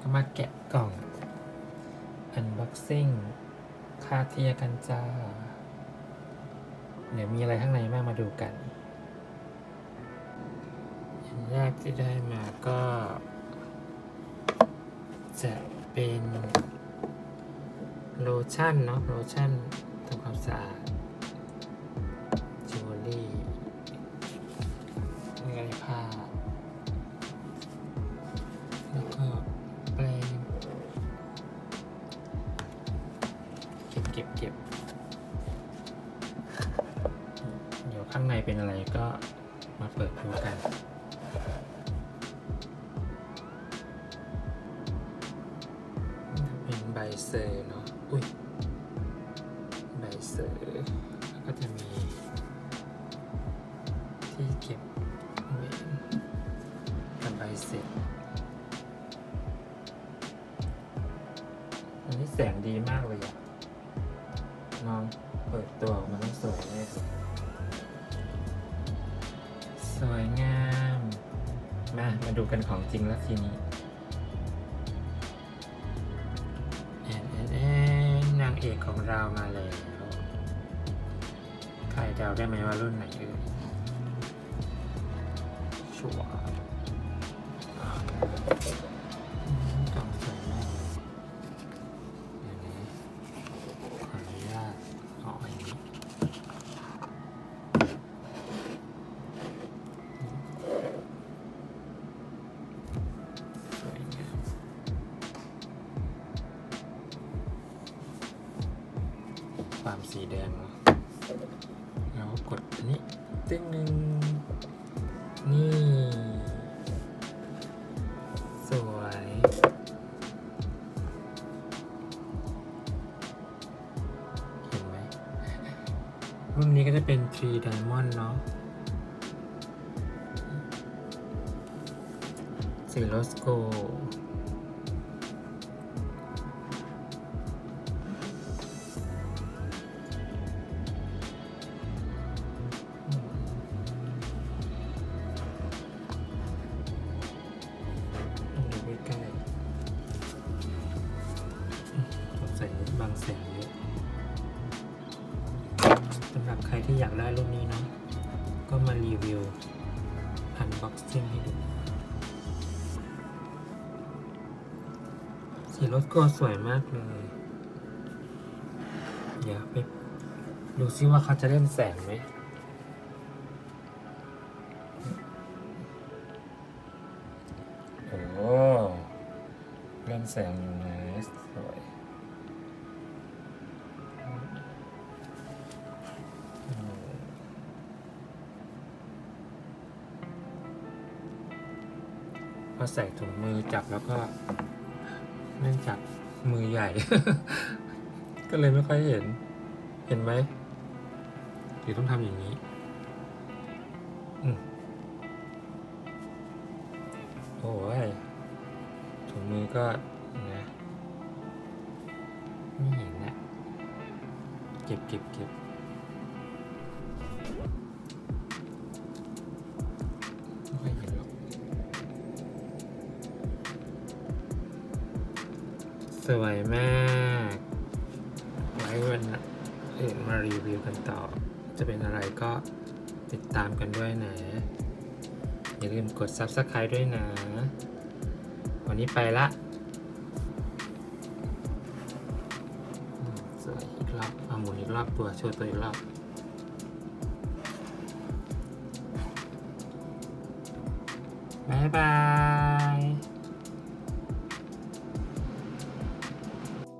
ก็มาแกะกล่อง unboxing คาเทียกันจ้า เดี๋ยวมีอะไรข้างในบ้างมาดูกันอันแรกที่ได้มาก็ จะเป็นโลชั่นเนาะโลชั่นทำความสะอาดจิวเวลรี่นี่ก็ได้ผ้า เก็บ เดี๋ยวข้างในเป็นอะไรก็มาเปิดดูกันเป็นใบเซอร์เนาะ อุ้ย ใบเซอร์แล้วก็จะมี ที่เก็บเวนกับใบเสร็จอันนี้แสงดีมากเลยอะ น้องเปิดตัวออกมาต้องสวยแน่เลยสวยงาม มา มาดูกันของจริงแล้วทีนี้แอนแอนแอนนางเอกของเรามาแล้วใครเดาได้ไหมว่ารุ่นไหนเอ่ยชัวร์ ความสีแดงเนาะแล้วกดนนี้ตึ้งหนึ่งนี่ สวย เห็นไหมรุ่นนี้ก็จะเป็น 3 Diamond เนาะสีโลสโก ที่อยากได้รุ่นนี้เนาะก็มารีวิว unboxing ให้ดู สีรถก็สวยมากเลย เดี๋ยวไปดูซิว่าเขาจะเล่นแสงไหมโอ้เล่นแสงอยู่นะ พอใส่ถุงมือจับแล้วก็ เนื่องจากมือใหญ่ ก็เลยไม่ค่อยเห็น เห็นไหมหรือต้องทำอย่างนี้อโอ้ยถุงมือก็นะไม่เห็นนะเก็บเก็บเก็บ สวยมาก ไว้วันอื่นมารีวิวกันต่อ จะเป็นอะไรก็ติดตามกันด้วยนะ อย่าลืมกด Subscribe ด้วยนะ วันนี้ไปละสวยอีกรอบเอาหมุนอีกรอบตัวโชว์ตัวอีกรอบบ๊ายบาย